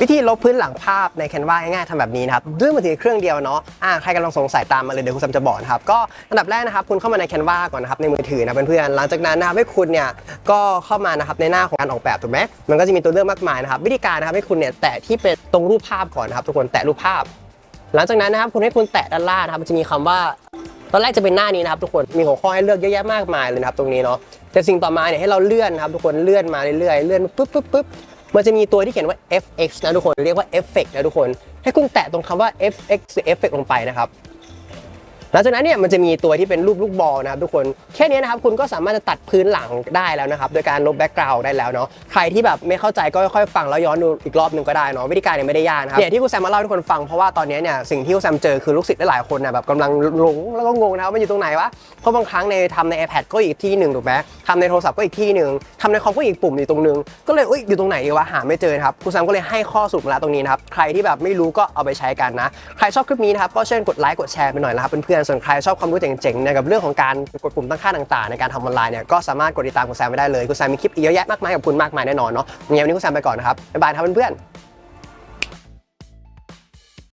วิธีลบพื้นหลังภาพใน Canva ง่ายๆทำแบบนี้นะครับด้วยมือถือเครื่องเดียวเนาะอ่าใครกำลังสงสัยตามมาเลยเดี๋ยวคุณซัมจะบอกนะครับก็อันดับแรกนะครับคุณเข้ามาใน Canva ก่อนนะครับในมือถือนะเพื่อนๆหลังจากนั้นนะครับให้คุณเนี่ยก็เข้ามานะครับในหน้าของการออกแบบถูกไหมมันก็จะมีตัวเลือกมากมายนะครับวิธีการนะครับให้คุณเนี่ยแตะที่เป็นตรงรูปภาพก่อนนะครับทุกคนแตะรูปภาพ หลังจากนั้นนะครับคุณให้คุณแตะด้านล่างนะครับมันจะมีคำว่าตอนแรกจะเป็นหน้านี้นะครับทุกคนมีหัวข้อให้เลือกเยอะแยะมากมายเลยนะครับตรงนี้เนาะแต่สิ่งต่อมาเนี่ยให้เราเลื่อนนะครับทุกคนเลื่อนมาเรื่อยๆเลื่อนปุ๊บปุ๊บปุ๊บ มันจะมีตัวที่เขียนว่า fx นะทุกคน เรียกว่า effect นะทุกคน ให้คุณแตะตรงคำว่า fx หรือ effect ลงไปนะครับ หลังจากนั้นเนี่ยมันจะมีตัวที่เป็นรูปลูกบอลนะครับทุกคนแค่นี้นะครับคุณก็สามารถจะตัดพื้นหลังได้แล้วนะครับโดยการลบแบ็กกราวด์ได้แล้วเนาะใครที่แบบไม่เข้าใจก็ค่อยๆฟังแล้วย้อนดูอีกรอบหนึ่งก็ได้เนาะวิธีการเนี่ยไม่ได้ยากนะครับเนี่ยที่คุณแซมมาเล่าให้ทุกคนฟังเพราะว่าตอนนี้เนี่ยสิ่งที่คุณแซมเจอคือลูกศิษย์หลายคนนะแบบกำลังหลงแล้วก็งงนะครับว่ามันอยู่ตรงไหนวะเพราะบางครั้งในทำใน iPad ก็อีกที่หนึ่งถูกไหมทำในโทรศัพท์ก็อีกที่หนึ่งทำในคอมก็อีกปุ่มอยู่ตรงนึงก็เลยเอ้ยอยู่ตรงไหนดีวะหาไม่เจอครับคุณแซมก็เลยให้ข้อสรุปมาแล้วตรงนี้นะครับใครที่แบบไม่รู้ก็เอาไปใช้กันนะใครชอบคลิปนี้นะครับก็เชิญกดไลค์กดแชร์ไปหน่อยนะครับเพื่อนๆส่วนใครชอบความรู้เจ๋งๆในกับเรื่องของการกดปุ่มตั้งค่าต่างๆ ในการทำออนไลน์เนี่ยก็สามารถกดติดตามคุณแซมไปได้เลยคุณแซมมีคลิปอีกเยอะแยะมากมายกับคุณมากมายแน่นอนเนาะงั้นวันนี้คุณแซมไปก่อนนะครับบ๊ายบายครับเพื่อนๆ